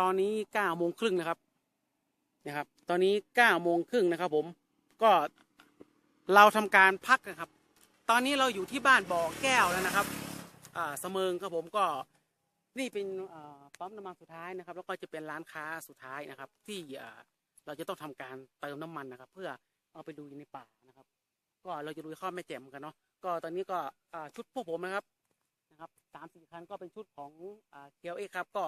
ตอนนี้เก้าโมงครึ่งนะครับนะครับ ตอนนี้เก้าโมงครึ่งนะครับ ผมก็เราทำการพักนะครับ ตอนนี้เราอยู่ที่บ้านบ่อแก้วแล้วนะครับอ่าเสมิงครับผมก็นี่เป็นอ่าปั๊มน้ำมันสุดท้ายนะครับ แล้วก็จะเป็นร้านค้าสุดท้ายนะครับ ที่อ่าเราจะต้องทำการเติมน้ำมันนะครับ เพื่อเอาไปดูในป่านะครับ ก็เราจะลุยเข้าแม่แจ่มกันเนาะก็ตอนนี้ก็อ่าชุดพวกผมนะครับนะครับสามสี่คันก็เป็นชุดของอ่าเกียวเอกครับก็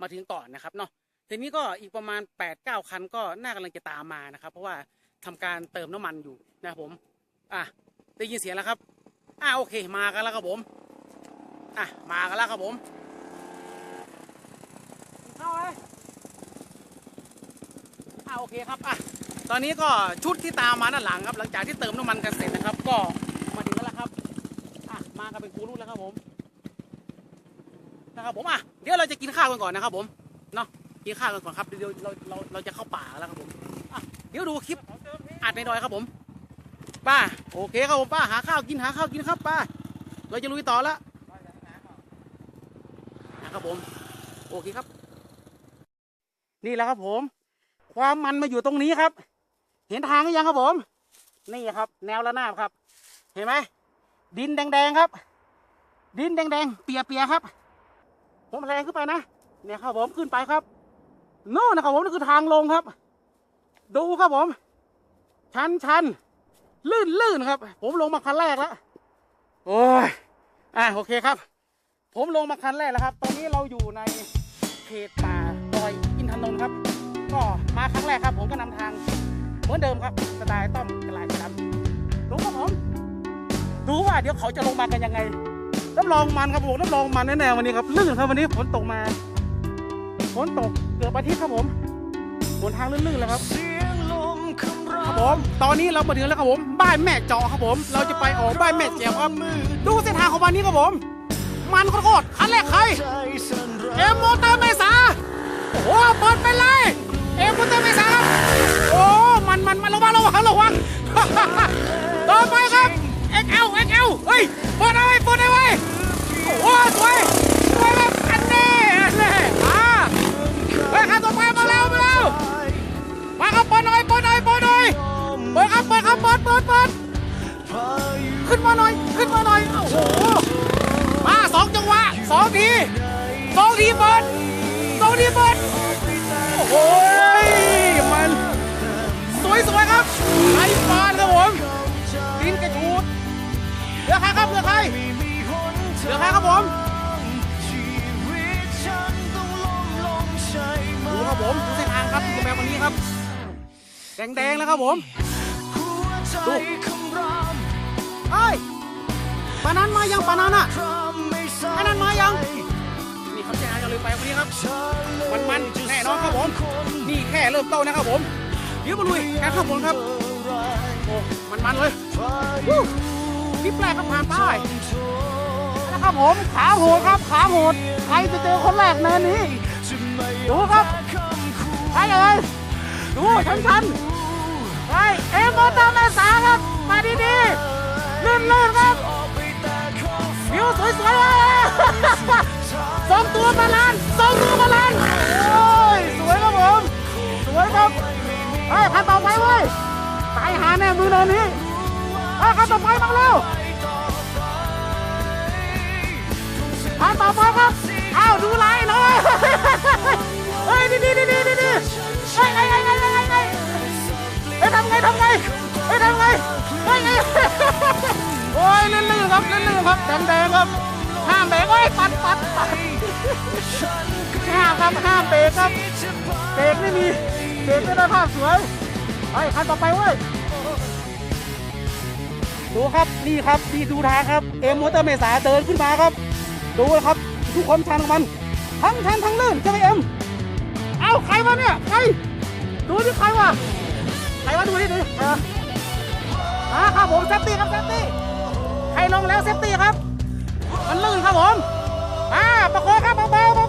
มาถึงก่อนนะครับเนาะทีนี้ก็อีกประมาณแปดเก้าคันก็น่ากำลังจะตามมานะครับ เพราะว่าทำการเติมน้ำมันอยู่นะครับผม อะได้ยินเสียงแล้วครับ อ่าโอเคมากันแล้วครับผม อะมากันแล้วครับผมเข้าเลยอะโอเคครับอะตอนนี้ก็ชุดที่ตามมาด้านหลังครับ หลังจากที่เติมน้ำมันกันเสร็จนะครับ ก็มาถึงแล้วครับ อะมากันเป็นครูรุ่นแล้วครับผม นะครับผมอะเดี๋ยวเราจะกินข้าวกันก่อนนะครับผมเนาะกินข้าวกันก่อนครับเดี๋ยวเราเราเราจะเข้าป่าแล้วครับผมอะเดี๋ยวดูคลิปอัดในดอยครับผมป้าโอเคครับผมป้าหาข้าวกินหาข้าวกินครับป้าเราจะลุยต่อแล้วนะครับผมโอเคครับ นี่แหละครับผม ความมันมาอยู่ตรงนี้ครับ เห็นทางหรือยังครับผม นี่ครับ แนวระนาบครับ เห็นไหมดินแดงๆครับ ดินแดงๆเปียๆครับ ผมแรงขึ้นไปนะเนี่ยครับผมขึ้นไปครับโน่นนะครับผมนี่คือทางลงครับ ดูครับผม ชันชันลื่นลื่นครับ ผมลงมาคันแรกแล้วโอ้ยอะโอเคครับ ผมลงมาคันแรกแล้วครับ ตอนนี้เราอยู่ในเขตป่าดอยอินทนนท์ครับ ก็มาครั้งแรกครับ ผมก็นำทางเหมือนเดิมครับสไตล์ต้อมกระลายดำดูครับผมดูว่าเดี๋ยวเขาจะลงมากันยังไง รับรองมันครับผมรับรองมันแน่ๆวันนี้ครับลื่นครับวันนี้ฝนตกมาฝนตกเกือบอาทิตย์ครับผมบนทางลื่นๆเลยครับครับผมตอนนี้เรามาถึงแล้วครับผม บ้านแม่เจอครับผม เราจะไปออกบ้านแม่แจ๋วครับดูเส้นทางของวันนี้ครับผม มันโคตรคันแรกใครเอ็มโมเตอร์เมษาโอ้โหเปิดไปเลยเอ็มโมเตอร์เมษาครับโอ้มันมันมันระวังระวังระวังต่อไปครับ XL XL เฮ้ยปิดเอาไว้ปิดเอาไว้โอ้สวยสวยแบบอันนี้อันนี้อ่าเฮ้ยคันต่อไปมาแล้วมาแล้วมาครับปิดหน่อยปิดหน่อยปิดหน่อยเปิดครับเปิดครับเปิดเปิดเปิดขึ้นมาหน่อยขึ้นมาหน่อยโอ้โหมาสองจังหวะสองทีสองทีเปิดสองทีเปิดโอ้โหมันสวยสวยครับไห ลือใครครับเหลือใครเหลือใครครับผมชีวิตฉันต้องล้มลงใช่ไหมดูครับผมดูเส้นทางครับแบบวันนี้ครับ แดงๆแล้วครับผมดูเอ้ยปานั้นมายังปานั้นอะครามไม่สาอันนั้นมายังนี่ครับเส้นทางเราลืมไปวันนี้ครับมันมันๆแน่นอนครับผมนี่แค่เริ่มต้นนะครับผมเดี๋ยวมาลุยการข้าผลครับโอ้มันมันๆเลย วู้นี่แปลกครับผ่านไปนะครับผมขาโหดครับขาโหดใครจะเจอคนแรกเนินนี้ดูครับใครเอ่ยดูชันชันไปเอ็มมอตอร์แม่สาครับมาดีๆลื่นๆครับวิวสวยๆเลยสองตัวมาลานสองตัวมาลานโอ้ยสวยครับผมสวยครับเฮ้ยคันต่อไปเว้ยตายหาแน่มือเนินนี้ เฮ้ยคันต่อไปมาเร็วคันต่อไปครับอ้าวดูไลน์หน่อยเฮ้ยดีดีดีดีดีดีเฮ้ยไงไงไงไงไงไงเฮ้ยทำไงทำไงเฮ้ยทำไงเฮ้ยโอ้ยลื่นๆครับลื่นๆครับแดงๆครับห้ามเบรกเฮ้ยปัดปัดปัดห้ามครับห้ามเบรกครับเบรกไม่มีเบรกไม่ได้ภาพสวยเฮ้ยคันต่อไปเว้ย ดูครับนี่ครับนี่ดูทางครับเอ็มมอเตอร์เมษาเดินขึ้นมาครับ ดูนะครับทุกความชันของมัน ทั้งชันทั้งลื่นใช่ไหมเอ็มเอาใครวะเนี่ยใครดูที่ใครวะใครวะดูดิดูดิเอออ่าครับผมเซฟตี้ครับเซฟตี้ใครลงแล้วเซฟตี้ครับ มันลื่นครับผมอ่าประคองครับเบาๆ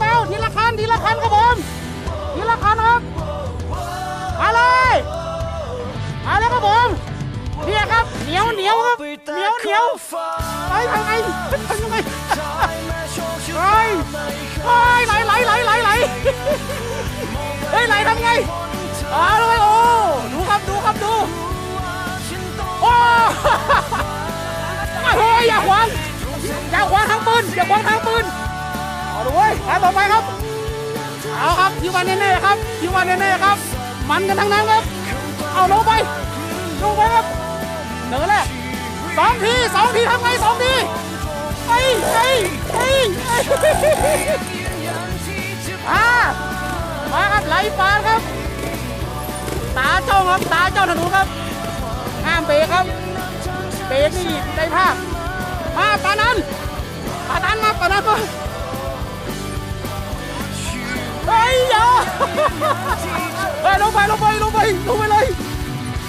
เหนียวครับเหนียวเหนียวไปทางไงทางไงไปไปไหลไหลไหลไหลไหลเฮ้ไหลทำไงอ้าวเลยโอ้ดูครับดูครับดูโอ้เฮ้ยอย่าขวางอย่าขวางทางปืนอย่าขวางทางปืนเอาด้วยไปต่อไปครับเอาครับยิงวันแน่ๆครับยิงวันแน่ๆครับ มันกันทั้งนั้นครับเอาลงไปลงไปครับ เดินแรกสองทีสองทีทำไงสองทีไอ้ไอ้ไอ้ไอ้อ่ามาครับไหลฟ้าครับ ตาเจ้าครับตาเจ้าถนนครับห้ามเบรกครับเบรกนี่ได้ภาพมาปานั้นปานั้นมาปานั้นมาเฮ้ยอย่าเฮ้ยลงไปลงไปลงไปลงไปเลย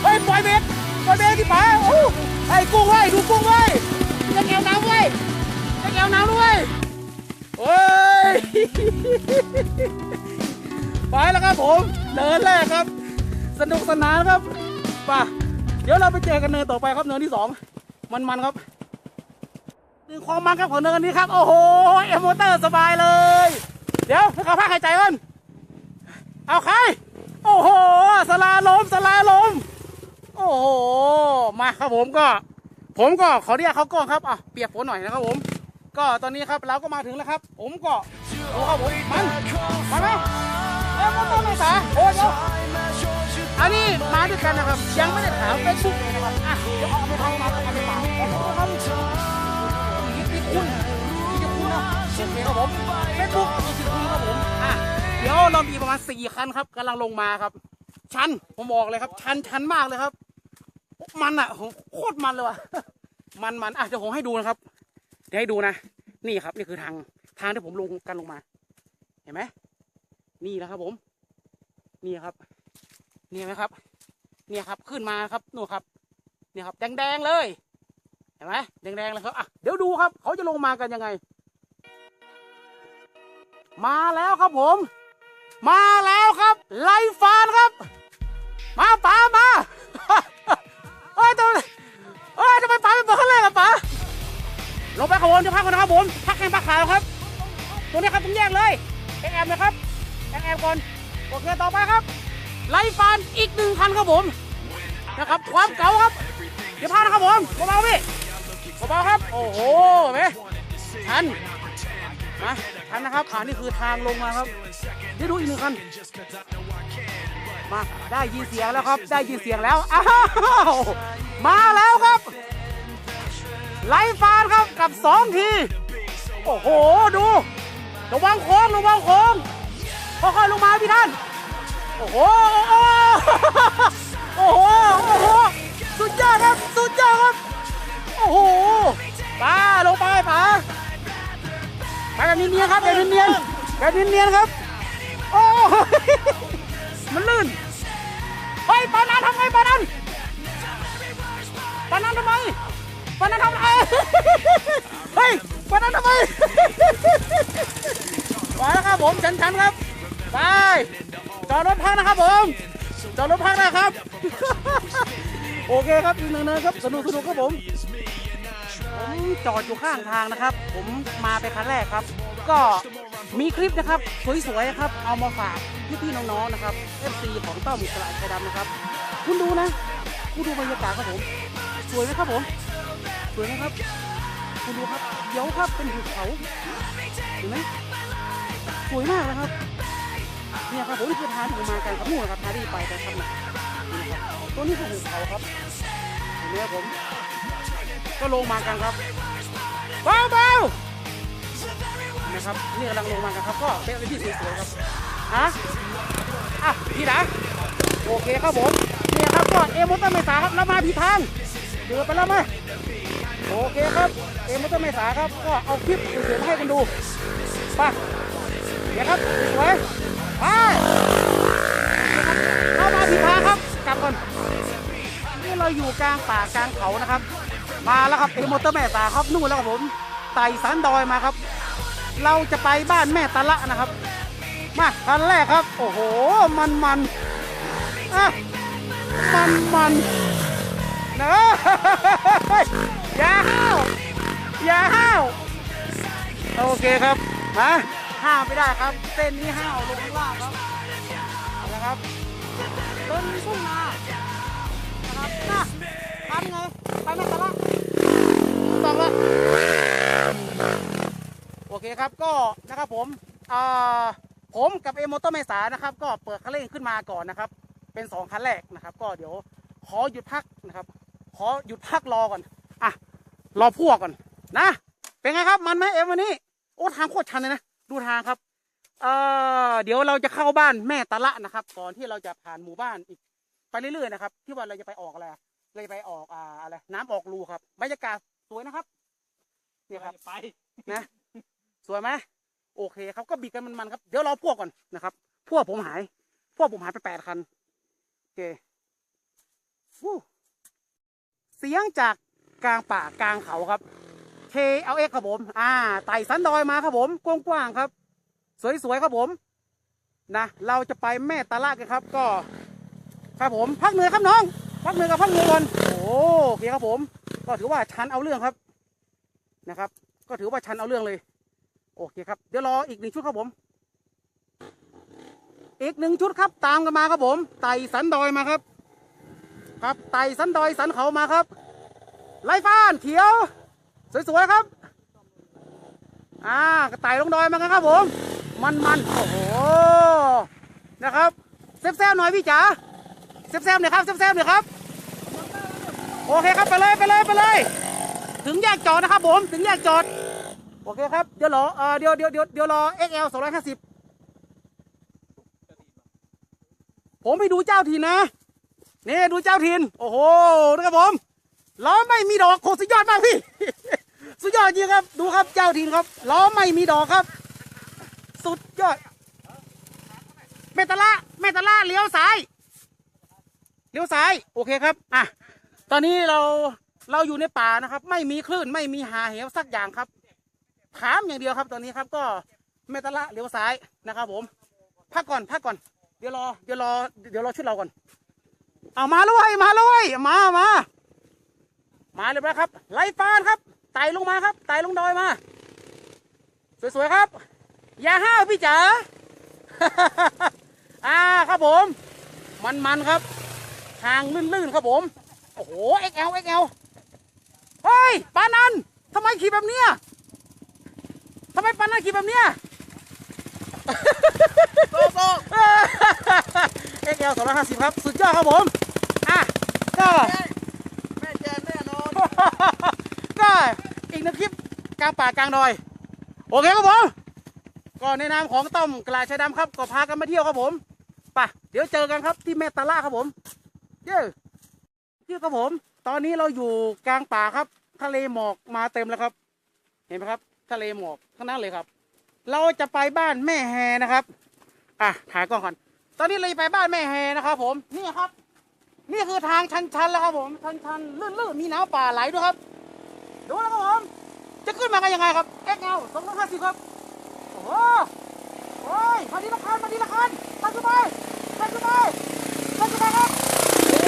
เฮ้ยปล่อยเบรก ปล่อยเบรกที่ป๋าโอ้ไอ้กุ้งไว้ดูกุ้งไว้จะแกวน้ำไว้จะแกวน้ำด้วยโอ้ยไปแล้วครับผมเดินแรกครับ สนุกสนานครับไป่ะเดี๋ยวเราไปเจอกันเนินต่อไปครับเนินที่สองมันมันครับนี่ความมันครับของเนินนี้ครับ โอ้โหเอมโมเตอร์สบายเลย เดี๋ยวให้เขาพักหายใจก่อนเอาใครโอ้โหสลาลมสลาลม โอ้โหมาครับผมก็ ผมก็ขอเรียกเขาก่อนครับอะเปียกฝนหน่อยนะครับผม ก็ตอนนี้ครับเราก็มาถึงแล้วครับ ผมก็ดูครับผมมันมาไหมเอมโมเตอร์ไม่สาโอ้ยเดี๋ยวอันนี้มาด้วยกันนะครับ ยังไม่ได้ถามเฟซบุ๊กเลยนะครับอะเดี๋ยวเอาไปทางมาทางไปฝากขอบคุณครับยิที่คุณยิที่คุณนะโอเคครับผมเฟซบุ๊กยิที่คุณครับผมอะเดี๋ยวเรามีประมาณสี่คันครับกำลังลงมาครับ ชันผมบอกเลยครับ ชันชันมากเลยครับ มันอะโคตรมันเลยว่ะมันมันอะเดี๋ยวผมให้ดูนะครับเดี๋ยวให้ดูนะนี่ครับ นี่คือทางทางที่ผมลงกันลงมา เห็นไหมนี่นะครับผม นี่ครับ นี่ไหมครับ เนี่ยครับขึ้นมาครับนู่นครับ เนี่ยครับ แดงๆเลย เห็นไหมแดงๆเลยครับอะเดี๋ยวดูครับ เขาจะลงมากันยังไง มาแล้วครับผม มาแล้วครับ ไล่ฟานครับ มาป๋ามาเฮ้ยทำไมเฮ้ยทำไมป๋าเป็นเบอร์ข้างแรกอะป๋าลงไปขบวนจะพักกันนะครับผมพักแข่งพักขาวครับ ตรงนี้ครับตรงแยกเลยแอบๆนะครับแอบๆก่อนโอเคต่อไปครับไล่ฟานอีกหนึ่งคันครับผมนะครับความเก่าครับเดี๋ยวพานะครับผมเบาๆพี่เบาๆครับ โอ้โหเห็นไหมทันมาทันนะครับอ่านี่คือทางลงมาครับเดี๋ยวดูอีกหนึ่งคัน มาได้ยินเสียงแล้วครับ ได้ยินเสียงแล้วอ้าวมาแล้วครับ ไล่ฟานครับกับสองทีโอ้โหดูระวังโค้งระวังโค้งค่อยๆลงมาพี่ท่านโอ้โหโอ้โหโอ้โหสุดยอดครับสุดยอดครับโอ้โหป้าลงไปป้าไปแบบเนียนๆครับแบบเนียนๆแบบเนียนๆครับโอ้ มันลื่นเฮ้ยปานันทำไงปานันปานันทำไมปานันทำไมเฮ้ยปานันทำไมไปแล้วครับผมชันๆครับไปจอดรถพักนะครับผมจอดรถพักนะครับ โอเคครับอีกหนึ่งเนินครับสนุกสนุกครับผมผมจอดอยู่ข้างทางนะครับ ผมมาเป็นครั้งแรกครับ ก็ มีคลิปนะครับสวยๆครับเอามาฝากพี่ๆน้องๆนะครับ FC ของต้อมกระชายดำนะครับ คุณดูนะ คุณดูบรรยากาศครับผม สวยไหมครับผม สวยไหมครับ คุณดูครับเดี๋ยวครับเป็นหุบเขาเห็นไหมสวยมากนะครับเนี่ยครับผมนี่คือทางที่ผมมากันครับนู่นะครับทางที่ไปกันครับนะนี่ครับตัวนี้คือหุบเขาครับเห็นไหมครับผม ก็ลงมากันครับเบาเบาๆ นะครับนี่กำลังลงมากันครับ ก็เป็นที่สวยๆครับฮะอะพี่นะโอเคครับผมเนี่ยครับก็เอมอเตอร์เมษาครับแล้วมาผิดทางเดือไปแล้วไหมโอเคครับเอมอเตอร์เมษาครับก็เอาคลิปสวยๆให้กันดูไปเดี๋ยวครับสวยไปเข้ามาผิดทางครับกลับก่อนนี่เราอยู่กลางป่ากลางเขานะครับ มาแล้วครับเอมอเตอร์แม่ตาครับนู่นแล้วครับผมไต่สันดอยมาครับ เราจะไปบ้านแม่ตะละนะครับ มาคันแรกครับ โอ้โห มันมันอะมันมันเนอะอย่าห้าวอย่าห้าวโอเคครับมาห้าวไม่ได้ครับ เส้นนี้ห้าวลงข้างล่างครับนะครับต้นทุ่งนา เคครับก็นะครับผมอ่าผมกับเอโมโตเมสานะครับ ก็เปิดคันเร่งขึ้นมาก่อนนะครับ เป็นสองคันแรกนะครับ ก็เดี๋ยวขอหยุดพักนะครับ ขอหยุดพักรอก่อนอะรอพวกก่อนนะ เป็นไงครับมันไหมเอ็มวันนี้โอ้ทางโคตรชันเลยนะดูทางครับเอ่อเดี๋ยวเราจะเข้าบ้านแม่ตะละนะครับ ก่อนที่เราจะผ่านหมู่บ้านอีกไปเรื่อยๆนะครับ ที่ว่าเราจะไปออกอะไรอะเราจะไปออกอ่าอะไรน้ำออกรูครับบรรยากาศสวยนะครับเนี่ยครับไปนะ สวยไหมโอเคครับก็บิดกันมันๆครับเดี๋ยวรอพวกก่อนนะครับ พวกผมหาย พวกผมหายไปแปดคันโอเคฟู้เสียงจากกลางป่ากลางเขาครับ KLX ครับผม อ่าไต่สันดอยมาครับผมกว้างๆครับ สวยๆครับผมนะเราจะไปแม่ตาลากันครับ ก็ ครับผมพักเหนื่อยครับน้องพักเหนื่อยกับพักเหนื่อยก่อนโอ้โอเคครับผม ก็ถือว่าชันเอาเรื่องครับนะครับ ก็ถือว่าชันเอาเรื่องเลย โอเคครับ เดี๋ยวรออีกหนึ่งชุดครับผม อีกหนึ่งชุดครับ ตามกันมาครับผม ไต่สันดอยมาครับ ครับ ไต่สันดอยสันเขามาครับ ไล่ฟ้านเขียว สวยๆครับ อ่าไต่ลงดอยมากันครับผม มันๆ โอ้โห นะครับเซฟๆหน่อยพี่จ๋าเซฟๆหน่อยครับเซฟๆหน่อยครับ โอเคครับไปเลยไปเลยไปเลย ถึงแยกจอดนะครับผม ถึงแยกจอด อเคครับ เดี๋ยวรอเออเดี๋ยวเดี๋ยวเดี๋ยวเดี๋ยวรอ XL 250 ผมไปดูเจ้าถิ่นนะ นี่ดูเจ้าถิ่น โอ้โหนะครับผม ล้อไม่มีดอกโคตรสุดยอดมากพี่ สุดยอดจริงครับ ดูครับเจ้าถิ่นครับ ล้อไม่มีดอกครับ สุดยอด เมตาล่าเมตาล่าเลี้ยวซ้าย เลี้ยวซ้าย โอเคครับ อะ ตอนนี้เราเราอยู่ในป่านะครับ ไม่มีคลื่น ไม่มีหาเหวสักอย่างครับ ถามอย่างเดียวครับตอนนี้ครับก็เมตาล่าเลี้ยวซ้ายนะครับ ผมพักก่อนพักก่อนเดี๋ยวรอเดี๋ยวรอเดี๋ยวรอชุดเราก่อนเอามาแล้วเว้ยมาแล้วเว้ยมามามาเลยนะครับ ไล่ฟานครับไต่ลงมาครับไต่ลงดอยมา สวยๆครับ อย่าห้าวพี่จ๋าอ่าครับผม มันๆครับทางลื่นๆครับผม โอ้โห XL XL เฮ้ยปานันทำไมขี่แบบเนี้ย ไมปานันขี่แบบเนี้ยโตโต XL 250ครับ สุดยอดครับผม อะ ก็แม่แจนแน่นอน ก็อีกหนึ่งคลิปกลางป่ากลางดอย โอเคครับผมก็ในนามของต้อมกลาชายดำครับ ก็พากันมาเที่ยวครับผมไปเดี๋ยวเจอกันครับที่เมตตาล่าครับผมเย้เที่ยวครับผม ตอนนี้เราอยู่กลางป่าครับ ทะเลหมอกมาเต็มแล้วครับ เห็นไหมครับ ทะเลหมอกทั้งนั้นเลยครับ เราจะไปบ้านแม่แฮนะครับ อะถ่ายกล้องก่อน ตอนนี้เราไปบ้านแม่แฮนะครับ ผมนี่ครับ นี่คือทางชันๆแล้วครับผมชันๆลื่นๆมีน้ำป่าไหลด้วยครับดูนะครับผมจะขึ้นมากันยังไงครับเอ็กเอลสองร้อยห้าสิบครับโอ้โหโอ้ยมาดีละคันมาดีละคันไปขึ้นไปไปขึ้นไปไปขึ้นไปครับ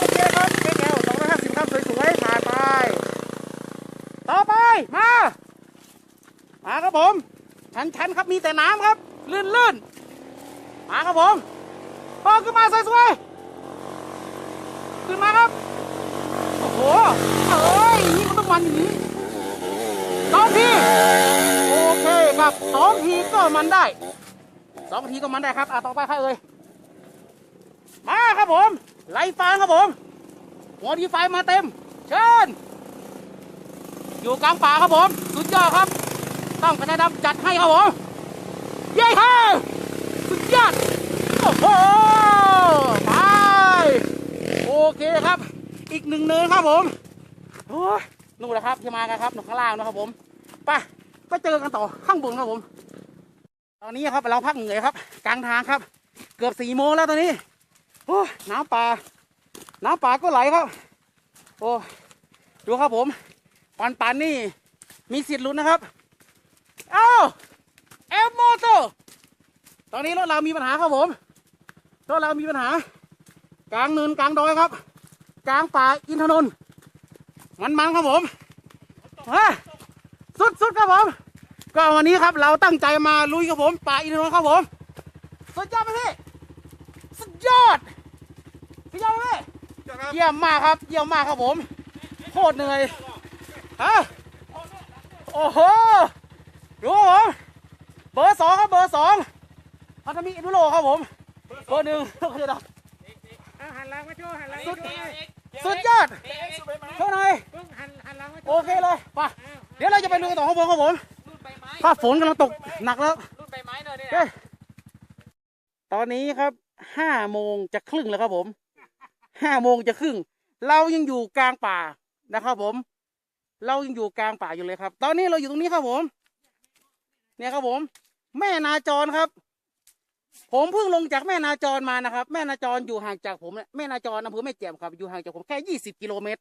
โอเคครับเอ็กเอลสองร้อยห้าสิบครับสวยๆผ่านไปต่อไปมา มาครับผมชันๆครับมีแต่น้ำครับ ลื่นๆมาครับผมพอขึ้นมาสวยๆขึ้นมาครับ โอ้โหเอ้ยนี่มันต้องมันอย่างนี้สองทีโอเคครับสองทีก็มันได้สองทีก็มันได้ครับอะต่อไปใครเอ่ยมาครับผม ไล่ฟางครับผมหัวดีไฟมาเต็ม เชิญอยู่กลางป่าครับผม สุดยอดครับ ต้องกระจายดำจัดให้ครับผมเย้ฮ่าสุดยอดโอ้โหไปโอเคครับ อีกหนึ่งเนินครับผมโอ้ยนู่นแหละครับที่มากันครับหนุข้างล่างนะครับผมไปก็เจอกันต่อข้างบนครับผม ตอนนี้ครับเราพักเหนื่อยครับ กลางทางครับ เกือบสี่โมงแล้วตอนนี้โอ้ยน้ำป่าน้ำป่าก็ไหลครับ โอ้ดูครับผมปันปันนี่มีสิทธิ์ลุ้นนะครับ เอ้าเอฟโมโตตอนนี้รถเรามีปัญหาครับผมรถเรามีปัญหา กลางเนินกลางดอยครับ กลางป่าอินทนนท์มันมันๆครับผมฮะสุดสุดครับผม ก็วันนี้ครับเราตั้งใจมาลุยครับผม ป่าอินทนนท์ครับผม สุดยอดไหมพี่ สุดยอดสุดยอดไหมพี่เยี่ยมมากครับ เยี่ยมมากครับผม โคตรเหนื่อยฮะโอ้โห ดูครับผม เบอร์สองครับเบอร์สองพันธมิตรอินุโรครับผม เบอร์หนึ่งโอเคนะเอาหันหลังมาโชว์หันหลังสุมาดโชว์หน่อยสุดยอดเอ๊ะสุดไปไหมเท่าหน่อยปึ้งหันหันหลังมาโชโอว์เคเลยไปอ้าวเดี๋ยวเราจะไปดูกันต่อข้างบนครับผมรูดใบไม้ถ้าฝนกำลังตกหนักแล้วรูดใบไม้หน่อยเนี่ยเฮ้ยตอนนี้ครับ ห้าโมงจะครึ่งแล้วครับผม ห้าโมงจะครึ่ง เรายังอยู่กลางป่านะครับผม เรายังอยู่กลางป่าอยู่เลยครับ ตอนนี้เราอยู่ตรงนี้ครับผม เนี่ยครับผม แม่นาจรครับ ผมเพิ่งลงจากแม่นาจรมานะครับ แม่นาจรอยู่ห่างจากผมเนี่ยแม่นาจรอำเภอแม่แจ่มครับอยู่ห่างจากผมแค่ยี่สิบกิโลเมตร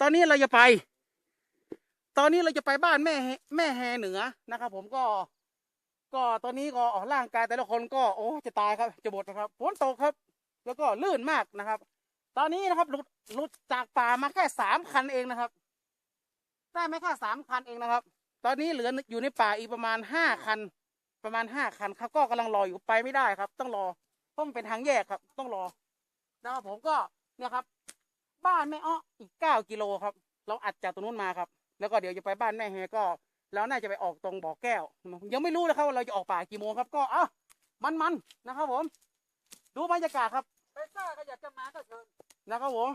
ตอนนี้เราจะไป ตอนนี้เราจะไปบ้านแม่แม่แฮเหนือนะครับ ผมก็ ก็ตอนนี้ก็ออกร่างกายแต่ละคนก็โอ้จะตายครับ จะหมดนะครับฝนตกครับ แล้วก็ลื่นมากนะครับ ตอนนี้นะครับหลุดหลุดจากป่ามาแค่สามคันเองนะครับ ได้ไหมแค่สามคันเองนะครับ ตอนนี้เหลืออยู่ในป่าอีกประมาณห้าคัน ประมาณห้าคันครับก็กำลังรออยู่ไปไม่ได้ครับ ต้องรอเพราะมันเป็นทางแยกครับ ต้องรอนะครับผมก็เนี่ยครับ บ้านแม่อ้ออีกเก้ากิโลครับ เราอัดจากตรงนู้นมาครับ แล้วก็เดี๋ยวจะไปบ้านแม่แฮก็แล้วน่าจะไปออกตรงบ่อแก้ว ยังไม่รู้เลยครับว่าเราจะออกป่ากี่โมงครับ ก็อะมันๆนะครับผม ดูบรรยากาศครับไปซ่าก็อยากจะมาก็เชิญนะครับผม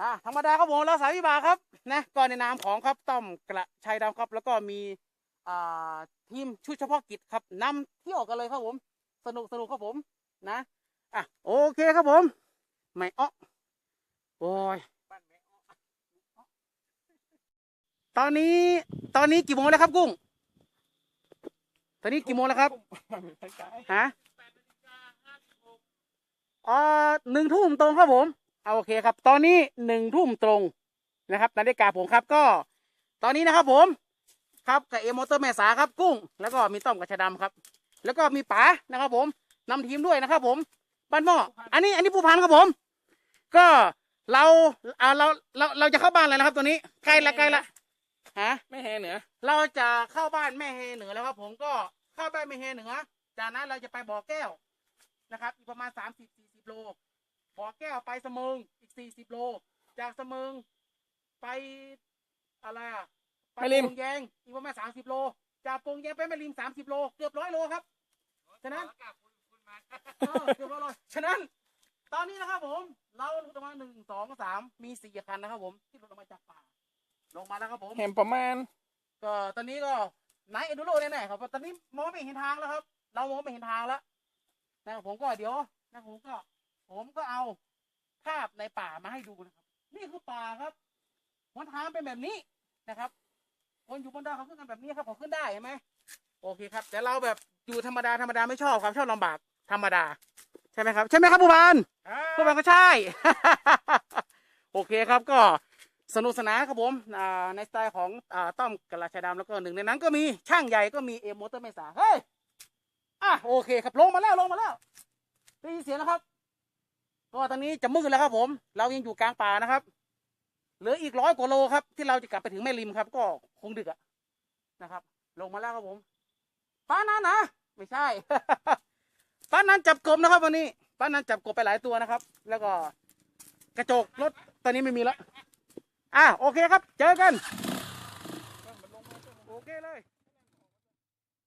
อะธรรมดาครับผมเราสายวิบากครับนะก็ในนามของครับต้อมกระชัยดำครับ แล้วก็มีอ่าทีมชุดเฉพาะกิจครับนำเที่ยวกันเลยครับผม สนุกสนุกครับผมนะอะโอเคครับผมไม่อ้อโอ้ยตอนนี้ตอนนี้กี่โมงแล้วครับกุ้ง ตอนนี้กี่โมงแล้วครับฮะอ่าหนึ่งทุ่มตรงครับผม เอาโอเคครับ ตอนนี้หนึ่งทุ่มตรงนะครับนาฬิกาผมครับก็ ตอนนี้นะครับผม ครับกับเอมอเตอร์แม่สาครับกุ้ง แล้วก็มีต้อมกับชาดำครับ แล้วก็มีป๋านะครับ ผมนำทีมด้วยนะครับ ผมบ้านหม้ออันนี้อันนี้ผู้พันครับผม ก็เราอ่าเราเราเราจะเข้าบ้านแล้วนะครับ ตัวนี้ใกล้ละใกล้ละฮะไม่แห่เหนือ เราจะเข้าบ้านแม่เฮเหนือแล้วครับ ผมก็เข้าบ้านแม่เฮเหนือจากนั้นเราจะไปบ่อแก้วนะครับ อีกประมาณสามสิบสี่สิบโล บ่อแก้วไปเสมิงอีกสี่สิบโล จากเสมิงไปอะไรอะไปแม่ริม โป่งแยงอีกประมาณสามสิบโล จากโป่งแยงไปแม่ริมสามสิบโล เกือบร้อยโลครับ ฉะนั้น เออเกือบร้อยโลฉะนั้น ตอนนี้นะครับผม เราลงมาหนึ่งสองสามมีสี่คันนะครับผมที่ลงมาจากป่า ลงมาแล้วครับผม แห่ประมาณ ก็ตอนนี้ก็ไนท์เอดูโรแน่ๆครับเพราะตอนนี้มองไม่เห็นทางแล้วครับ เรามองไม่เห็นทางแล้วนะครับผมก็เดี๋ยวนะผมก็ ผมก็เอาภาพในป่ามาให้ดูนะครับ นี่คือป่าครับหนทางเป็นแบบนี้นะครับ คนอยู่บนดอยเขาขึ้นกันแบบนี้ครับเขาขึ้นได้เห็นไหมโอเคครับ แต่เราแบบอยู่ธรรมดาธรรมดาไม่ชอบครับชอบลำบากธรรมดา ใช่ไหมครับ ใช่ไหมครับผู้พันพวกมันก็ใช่ โอเคครับก็สนุกสนานครับผมอ่าในสไตล์ของอ่าต้อมกระชายดำแล้วก็หนึ่งในนั้นก็มีช่างใหญ่ก็มีเอมอเตอร์เมษาเฮ้ยอะโอเคครับลงมาแล้วลงมาแล้วได้ยินเสียงแล้วครับ ก็ตอนนี้จะมืดแล้วครับผม เรายังอยู่กลางป่านะครับ เหลืออีกร้อยกว่าโลครับ ที่เราจะกลับไปถึงแม่ริมครับ ก็คงดึกอะนะครับ ลงมาแล้วครับผมป้านั้นนะไม่ใช่ป้านั้นจับกบนะครับ วันนี้ป้านั้นจับกบไปหลายตัวนะครับ แล้วก็กระจกรถตอนนี้ไม่มีแล้วอะโอเคครับ เจอกันโอเคเลย